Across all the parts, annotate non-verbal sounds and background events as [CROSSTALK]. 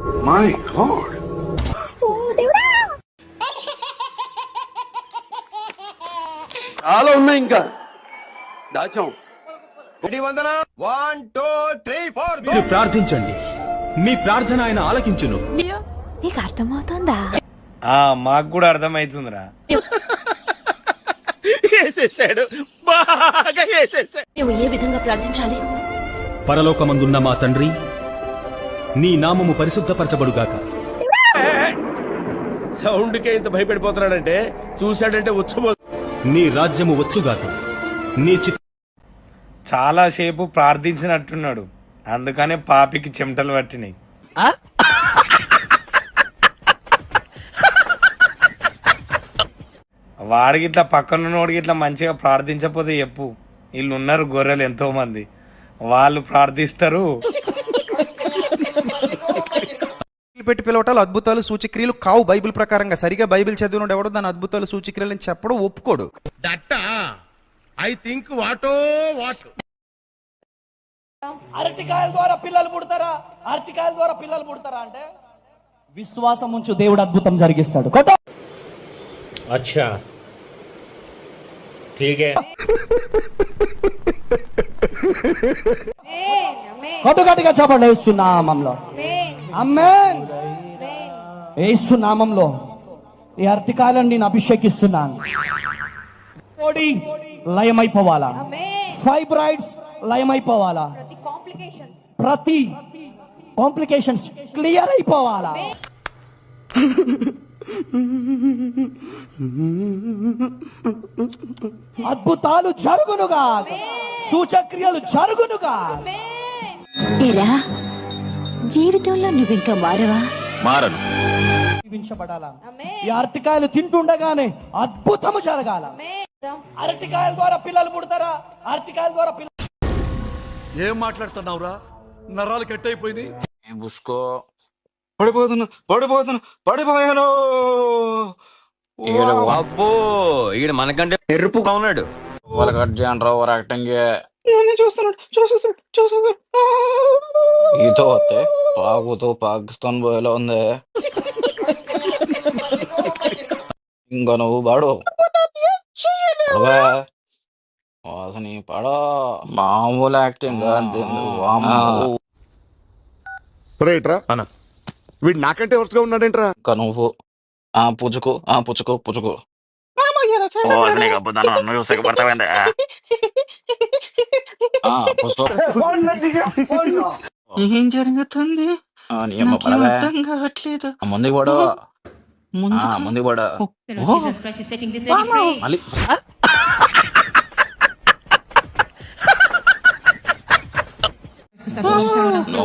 My God. చాలా ఉన్నాయి ఇంకా. దాచాం. మీరు ప్రార్థించండి. మీ ప్రార్థన ఆయన ఆలకించును. నీకు అర్థమవుతోందా? ఆ మాకు కూడా అర్థమవుతుందిరా వేసేసాడు. బాగా వేసేసాడు. నువ్వు ఏ విధంగా ప్రార్థించాలి? పరలోకమందున్న మా తండ్రి నీ నామము పరిశుద్ధపరచబడుగాక. సౌండ్కే ఇంత భయపడిపోతున్నాడంటే చూశాడంటే ఉచ్చబో నీ రాజ్యము వచ్చుగాక. నీ చిత్త చాలా సేపు ప్రార్థించినట్టున్నాడు. అందుకనే పాపికి చెమటలు పట్టినాయి. వాడికి ఇట్లా పక్కనున్నోడికి ఇట్లా మంచిగా ప్రార్థించకపోతే చెప్పు వీళ్ళు ఉన్నారు గొర్రెలు ఎంతో మంది వాళ్ళు ప్రార్థిస్తారు. పెట్టి పిలవటాలు అద్భుతాలు సూచక్రియలు కావు బైబిల్ ప్రకారంగా. సరిగా బైబిల్ చదివినోడు ఎవడో దాని అద్భుతాలు సూచక్రియలు అని చెప్పడం ఒప్పుకోడు. దట్ ఐ థింక్ వాటో వాట్. అరటికాయల ద్వారా పిల్లలు పుడతారా? అరటికాయల ద్వారా పిల్లలు పుడతారా అంటే? విశ్వాసం ఉంచు దేవుడు అద్భుతం జరిగిస్తాడు. కొట్ట. అచ్చా. ఠీక్ కొట్టు గట్టిగా చెప్పండి ఏసునామంలో. అమ్మేన్ ఏసునామంలో ఈ అరటికాయలను నేను అభిషేకిస్తున్నాను. కోడి లయమైపోవాలా? ఫైబ్రాయిడ్స్ లయమైపోవాలా? ప్రతి కాంప్లికేషన్స్ క్లియర్ అయిపోవాలా? అద్భుతాలు జరుగునుగా. సూచక్రియలు జరుగునుగా. జీవితంలో నువ్వింకా మారవా? మారను. ఈ అరటికాయలు తింటుండగానే అద్భుతము జరగాల. అరటికాయల ద్వారా పిల్లలు పుడతారా అరటికాయల ద్వారా పిల్లలు ఏం మాట్లాడుతున్నావురా? నరాలు కట్ అయిపోయింది బుస్కో? పడిపోతున్నా పడిపోతున్నా పడిపోయాను. అబ్బో ఈడు మనకంటే ఎరుపుగా ఉన్నాడు. వాళ్ళ కట్ చేయండి రా ఓవర్ యాక్టింగ్ చూస్తున్నాడు చూసేస్తాడు చూసేస్తాడు ఈతో వస్తే పాకుతో పాకిస్తాన్ పోయేలా ఉంది ఇంకా నువ్వు పాడు. వాసని పడో మామూలు యాక్టింగ్ అంతే వామ్మో. రైట్రా అన్న. వీడు నాకంటే వరుసగా ఉన్నాడేంట్రా? ఇంకా నువ్వు. ఆ పుచ్చుకో ఆ పుచ్చుకో పుచ్చుకో నువ్వు సిగ్గుపడతావేందే ఆ, పుచ్చుకో. [LAUGHS] ఏం జరుగుతుంది? కావట్లేదు.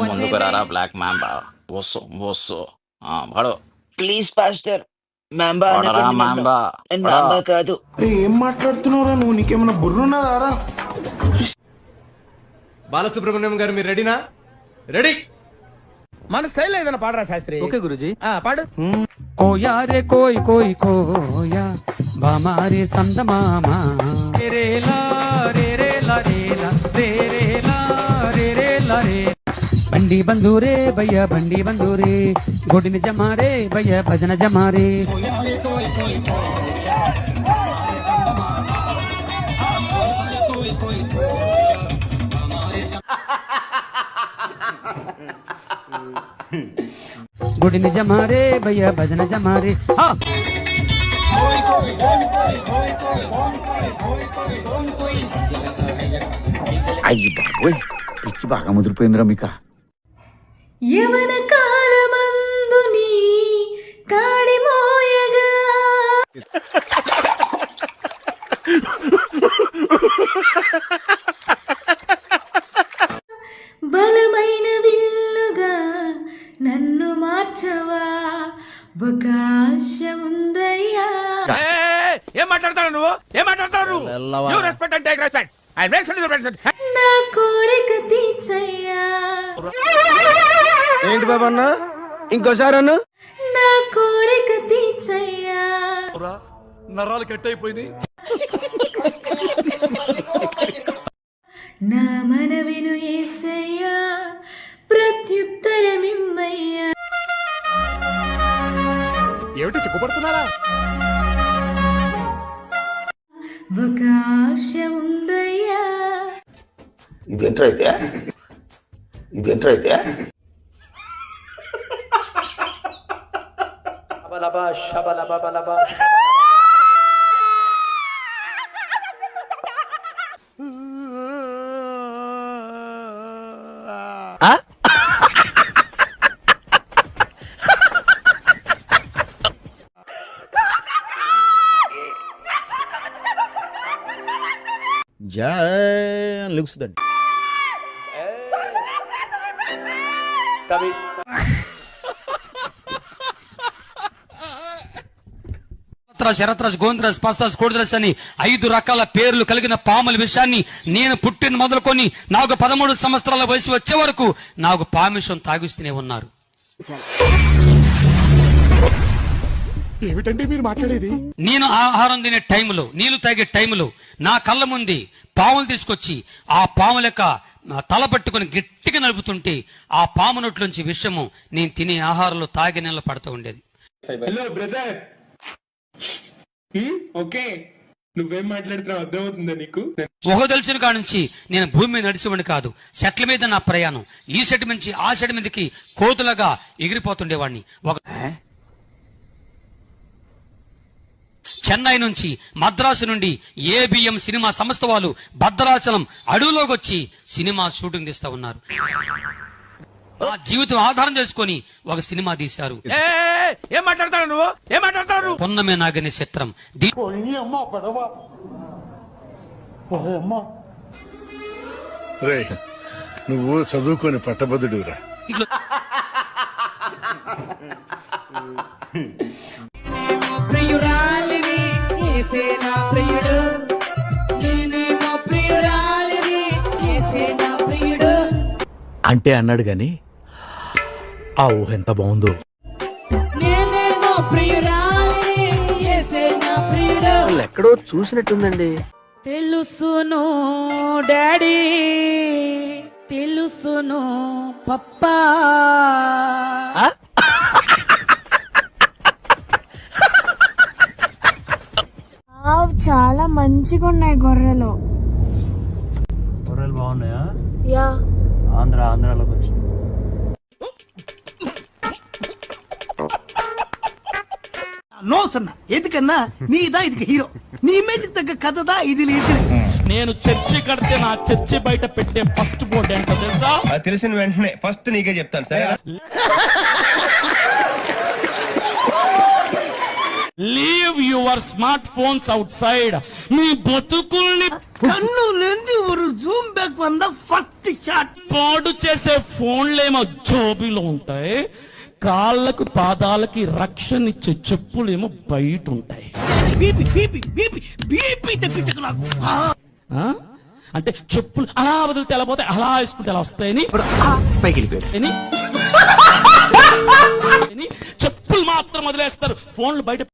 ముందుకు రారా బ్లాక్ మ్యాంబా ప్లీజ్ పాస్టర్ మెంబా పడరా మ్యాంబా మెంబా కాదు. ఏం మాట్లాడుతున్నావురా నువ్వు? నీకేమైనా బుర్రున్నదారా? బాలసుబ్రహ్మణ్యం గారు మీరు రెడీనా? రెడీ! మన స్టైల్ ఏదైనా పాడరా శాస్త్రి? ఓకే గురుజీ. ఆ, పాడు. కోయా రే కోయ్ కోయ్ కోయా. బామారే సంద మామా రే లా రే రే లా రే లా. రే రే లా రే రే లా రే. బండి బంధూరే భయ్య బండి బంధూరే గొడిని జమారే భయ్య భజన జమారే గుడిని జమారే భయ్య భజన జమారే. అయ్యి బాబోయ్ పిచ్చి బాగా ముదిరిపోయిందిరా మీకా. యవన ఒక ఆశ ఉందయ్యా ఏం మాట్లాడతాడు నువ్వు? ఏం మాట్లాడతాడు నువ్వు? You respect and take respect I respect నా కోరిక తీర్చయ్యా. ఏంటి బాబా అన్న? ఇంకోసారి అన్న? నా కోరిక తీర్చయ్యా. నరాలు కట్ అయిపోయింది నా మనవిను ఏసయ్యా. ప్రత్యుత్తరమిమ్మయ్యా. బాగుపడుతున్నారా ఒక ఆశ ఉందయ్యా ఇదేంట్రా అయితే ఇదేంట్రా అయితే జా లుక్స్దండి శరత్రాజ్ గోంద్రాజ్ పస్తాజ్ కోడిద్రాజ్ అని ఐదు రకాల పేర్లు కలిగిన పాముల విషయాన్ని నేను పుట్టిన మొదలుకొని నాకు పదమూడు సంవత్సరాల వయసు వచ్చే వరకు నాకు పామిషం తాగిస్తూనే ఉన్నారు. ఏమిటండి మీరు మాట్లాడేది? నేను ఆహారం తినే టైంలో నీళ్ళు తాగే టైంలో నా కళ్ళ ముందే పాములు తీసుకొచ్చి ఆ పాముల యొక్క ఆ, తల పట్టుకుని గట్టిగా నలుపుతుంటే ఆ పాము నోట్లోంచి విషము నేను తినే ఆహారంలో తాగి నెల పడుతూ ఉండేది. Hello brother okay. నువ్వేం మాట్లాడుతున్నావు? అర్థమవుతుందా నీకు? ఊహ తెలిసిన కాడ నుంచి నేను భూమి మీద నడిచేవాడిని కాదు. సెట్ల మీద నా ప్రయాణం. ఈ సెట్ నుంచి ఆ సెట్ మీదకి కోతులగా ఎగిరిపోతుండేవాడిని. ఒక చెన్నై నుంచి మద్రాసు నుండి ఏబిఎం సినిమా సంస్థ వాళ్ళు భద్రాచలం అడవిలోకి వచ్చి సినిమా షూటింగ్ తీస్తా ఉన్నారు. నా జీవితం ఆధారం చేసుకొని ఒక సినిమా తీశారు. ఏ, ఏ, ఏం మాట్లాడతాడు నువ్వు? ఏం మాట్లాడతాడు నువ్వు? పొన్నమే నాగని చిత్రం నువ్వు చదువుకొని పట్టభద్రుడురా ప్రియురాలిని అంటే అన్నాడు గాని ఆ ఊహ ఎంత బాగుందో. ఎక్కడో చూసినట్టుందండి. తెలుసును డాడీ. తెలుసును పప్పా. చాలా మంచిగా ఉన్నాయి గొర్రెలు. గొర్రెలు బాగున్నాయా? యా. ఆంధ్ర ఆంధ్రాలోకి వచ్చి నో సన్న ఎందుకన్నా? నీదా ఇది హీరో. నీ ఇమేజ్ తగ్గ కథదా ఇది లేదు నేను చర్చి కడితే నా చర్చి బయట పెట్టే ఫస్ట్ బోర్డు ఏంటో తెలుసా? తెలిసిన వెంటనే ఫస్ట్ నీకే చెప్తాను సరే your smart phones outside మీ బతుకుల్ని కన్ను లేని ఒక జూమ్ బ్యాక్ వంద ఫస్ట్ షాట్. పాడు చేసే ఫోన్లేమో జోబీలో ఉంటాయి. కాళ్ళకు పాదాలకి రక్షణ ఇచ్చే చెప్పులేమో బయట ఉంటాయి? అంటే చెప్పులు అలా వదిలితే ఎలా పోతే అలా వేసుకుంటే ఎలా వస్తాయని? చెప్పులు మాత్రం వదిలేస్తారు. ఫోన్లు బయట